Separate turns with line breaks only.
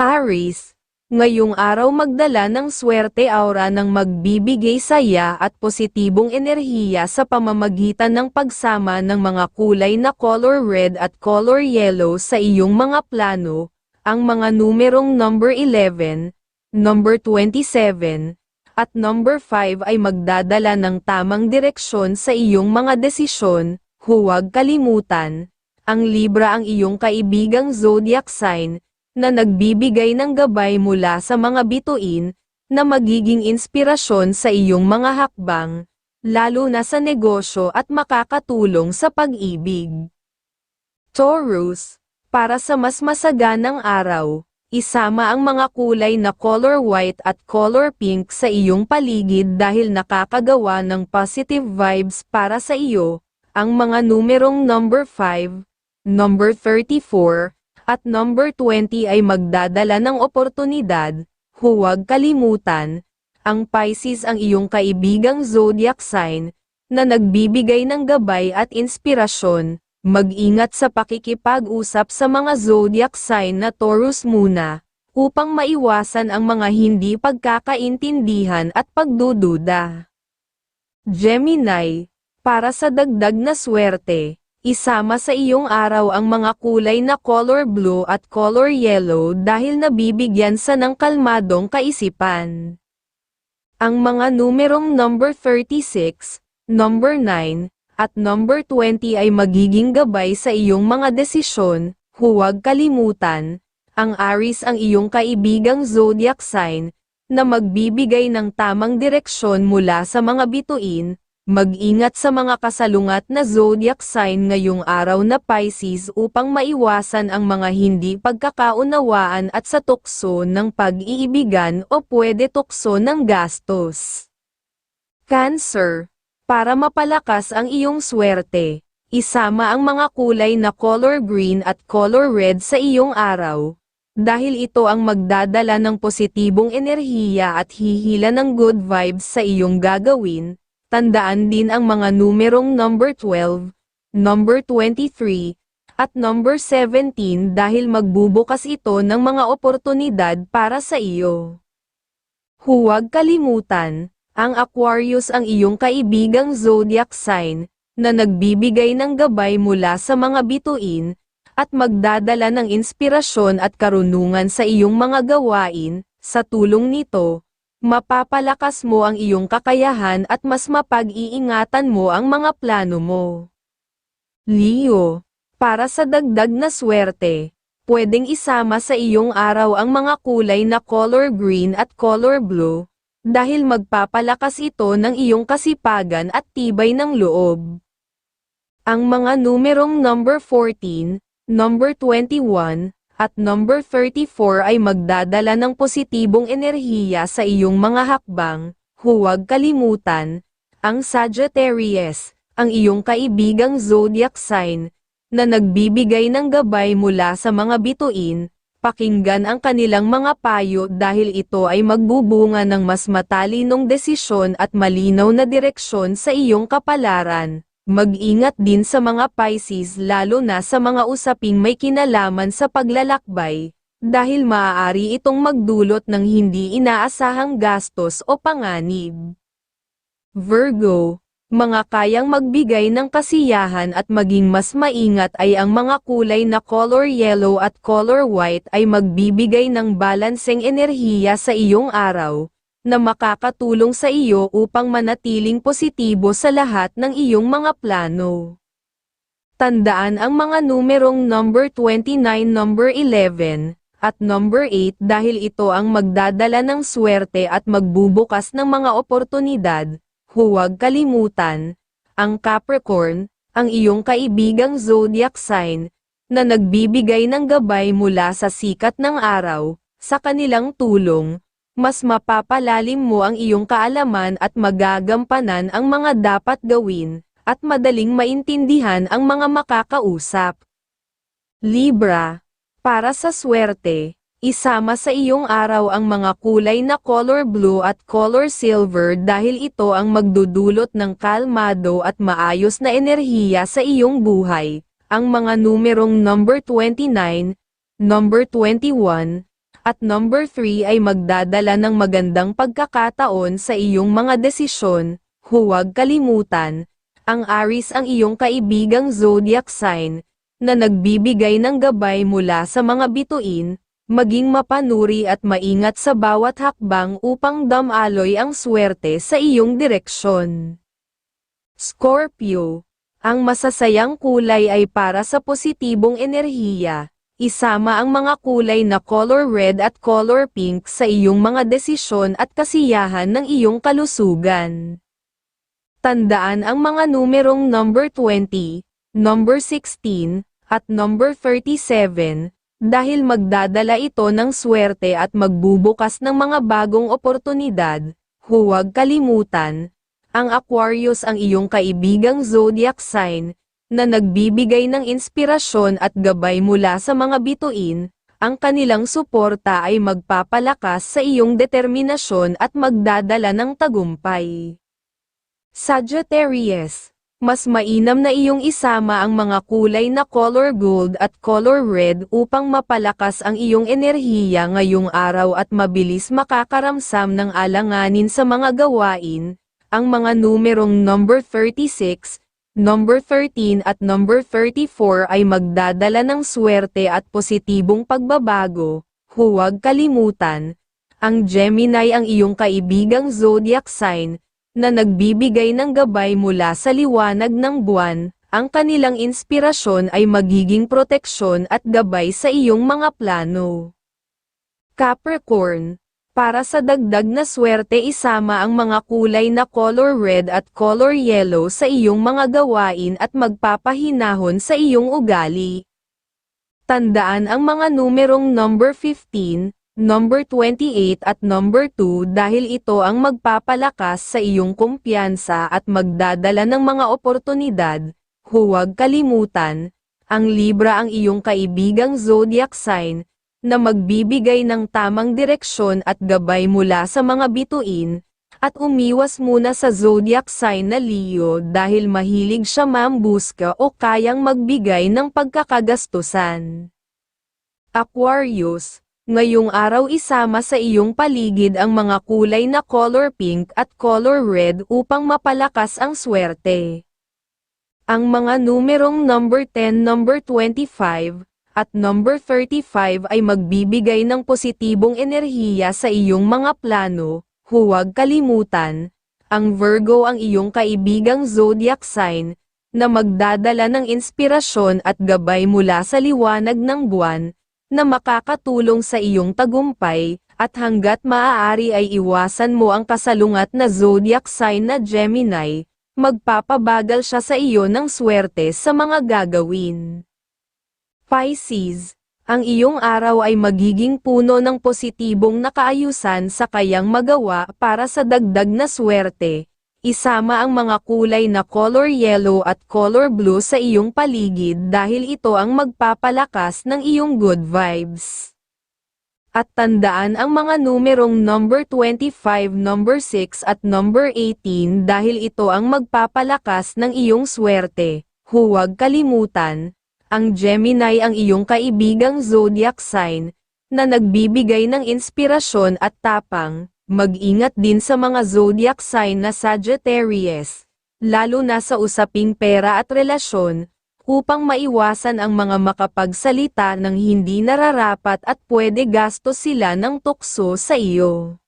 Aris, ngayong araw magdala ng swerte aura ng magbibigay saya at positibong enerhiya sa pamamagitan ng pagsama ng mga kulay na color red at color yellow sa iyong mga plano, ang mga numerong number 11, number 27, at number 5 ay magdadala ng tamang direksyon sa iyong mga desisyon, huwag kalimutan, ang Libra ang iyong kaibigang zodiac sign, na nagbibigay ng gabay mula sa mga bituin, na magiging inspirasyon sa iyong mga hakbang, lalo na sa negosyo at makakatulong sa pag-ibig. Taurus, para sa mas masaganang araw, isama ang mga kulay na color white at color pink sa iyong paligid dahil nakakagawa ng positive vibes para sa iyo, ang mga numerong number 5, number 34, at number 20 ay magdadala ng oportunidad, huwag kalimutan, ang Pisces ang iyong kaibigang zodiac sign, na nagbibigay ng gabay at inspirasyon, mag-ingat sa pakikipag-usap sa mga zodiac sign na Taurus muna, upang maiwasan ang mga hindi pagkakaintindihan at pagdududa. Gemini, para sa dagdag na swerte, Isama sa iyong araw ang mga kulay na color blue at color yellow dahil nabibigyan sa ng kalmadong kaisipan. Ang mga numerong number 36, number 9, at number 20 ay magiging gabay sa iyong mga desisyon, huwag kalimutan, ang Aries ang iyong kaibigang zodiac sign, na magbibigay ng tamang direksyon mula sa mga bituin, Mag-ingat sa mga kasalungat na zodiac sign ngayong araw na Pisces upang maiwasan ang mga hindi pagkakaunawaan at sa tukso ng pag-iibigan o pwede tukso ng gastos. Cancer, para mapalakas ang iyong swerte, isama ang mga kulay na color green at color red sa iyong araw, dahil ito ang magdadala ng positibong enerhiya at hihila ng good vibes sa iyong gagawin, Tandaan din ang mga numerong number 12, number 23, at number 17 dahil magbubukas ito ng mga oportunidad para sa iyo. Huwag kalimutan, ang Aquarius ang iyong kaibigang zodiac sign, na nagbibigay ng gabay mula sa mga bituin, at magdadala ng inspirasyon at karunungan sa iyong mga gawain, sa tulong nito, mapapalakas mo ang iyong kakayahan at mas mapag-iingatan mo ang mga plano mo. Leo, para sa dagdag na swerte, pwedeng isama sa iyong araw ang mga kulay na color green at color blue, dahil magpapalakas ito ng iyong kasipagan at tibay ng loob. Ang mga numerong number 14, number 21, at number 34 ay magdadala ng positibong enerhiya sa iyong mga hakbang, huwag kalimutan, ang Sagittarius, ang iyong kaibigang zodiac sign, na nagbibigay ng gabay mula sa mga bituin, pakinggan ang kanilang mga payo dahil ito ay magbubunga ng mas matalinong desisyon at malinaw na direksyon sa iyong kapalaran. Mag-ingat din sa mga Pisces lalo na sa mga usaping may kinalaman sa paglalakbay, dahil maaari itong magdulot ng hindi inaasahang gastos o panganib. Virgo, mga kayang magbigay ng kasiyahan at maging mas maingat ay ang mga kulay na color yellow at color white ay magbibigay ng balanseng enerhiya sa iyong araw, na makakatulong sa iyo upang manatiling positibo sa lahat ng iyong mga plano. Tandaan ang mga numerong number 29, number 11, at number 8 dahil ito ang magdadala ng swerte at magbubukas ng mga oportunidad. Huwag kalimutan, ang Capricorn, ang iyong kaibigang zodiac sign, na nagbibigay ng gabay mula sa sikat ng araw, sa kanilang tulong, mas mapapalalim mo ang iyong kaalaman at magagampanan ang mga dapat gawin, at madaling maintindihan ang mga makakausap. Libra, para sa swerte, isama sa iyong araw ang mga kulay na color blue at color silver dahil ito ang magdudulot ng kalmado at maayos na enerhiya sa iyong buhay. Ang mga numerong number 29, number 21, At number 3 ay magdadala ng magandang pagkakataon sa iyong mga desisyon, huwag kalimutan, ang Aries ang iyong kaibigang zodiac sign, na nagbibigay ng gabay mula sa mga bituin, maging mapanuri at maingat sa bawat hakbang upang damaloy ang swerte sa iyong direksyon. Scorpio, ang masasayang kulay ay para sa positibong enerhiya, isama ang mga kulay na color red at color pink sa iyong mga desisyon at kasiyahan ng iyong kalusugan. Tandaan ang mga numerong number 20, number 16, at number 37, dahil magdadala ito ng swerte at magbubukas ng mga bagong oportunidad, huwag kalimutan, ang Aquarius ang iyong kaibigang zodiac sign, na nagbibigay ng inspirasyon at gabay mula sa mga bituin, ang kanilang suporta ay magpapalakas sa iyong determinasyon at magdadala ng tagumpay. Sagittarius, mas mainam na iyong isama ang mga kulay na color gold at color red upang mapalakas ang iyong enerhiya ngayong araw at mabilis makakaramsam ng alanganin sa mga gawain, ang mga numerong number 36, number 13 at number 34 ay magdadala ng swerte at positibong pagbabago, huwag kalimutan, ang Gemini ang iyong kaibigang zodiac sign, na nagbibigay ng gabay mula sa liwanag ng buwan, ang kanilang inspirasyon ay magiging proteksyon at gabay sa iyong mga plano. Capricorn, para sa dagdag na swerte isama ang mga kulay na color red at color yellow sa iyong mga gawain at magpapahinahon sa iyong ugali. Tandaan ang mga numerong number 15, number 28 at number 2 dahil ito ang magpapalakas sa iyong kumpiyansa at magdadala ng mga oportunidad. Huwag kalimutan, ang Libra ang iyong kaibigang zodiac sign, na magbibigay ng tamang direksyon at gabay mula sa mga bituin, at umiwas muna sa zodiac sign na Leo dahil mahilig siya mambuska o kayang magbigay ng pagkakagastusan. Aquarius, ngayong araw isama sa iyong paligid ang mga kulay na color pink at color red upang mapalakas ang swerte. Ang mga numerong number 10, number 25, at number 35 ay magbibigay ng positibong enerhiya sa iyong mga plano, huwag kalimutan, ang Virgo ang iyong kaibigang zodiac sign, na magdadala ng inspirasyon at gabay mula sa liwanag ng buwan, na makakatulong sa iyong tagumpay, at hanggat maaari ay iwasan mo ang kasalungat na zodiac sign na Gemini, magpapabagal siya sa iyo ng swerte sa mga gagawin. Pisces, ang iyong araw ay magiging puno ng positibong nakaayusan sa kayang magawa para sa dagdag na swerte. Isama ang mga kulay na color yellow at color blue sa iyong paligid dahil ito ang magpapalakas ng iyong good vibes. At tandaan ang mga numerong number 25, number 6 at number 18 dahil ito ang magpapalakas ng iyong swerte. Huwag kalimutan, ang Gemini ang iyong kaibigang zodiac sign, na nagbibigay ng inspirasyon at tapang, mag-ingat din sa mga zodiac sign na Sagittarius, lalo na sa usaping pera at relasyon, upang maiwasan ang mga makapagsalita ng hindi nararapat at pwede gastos sila ng tukso sa iyo.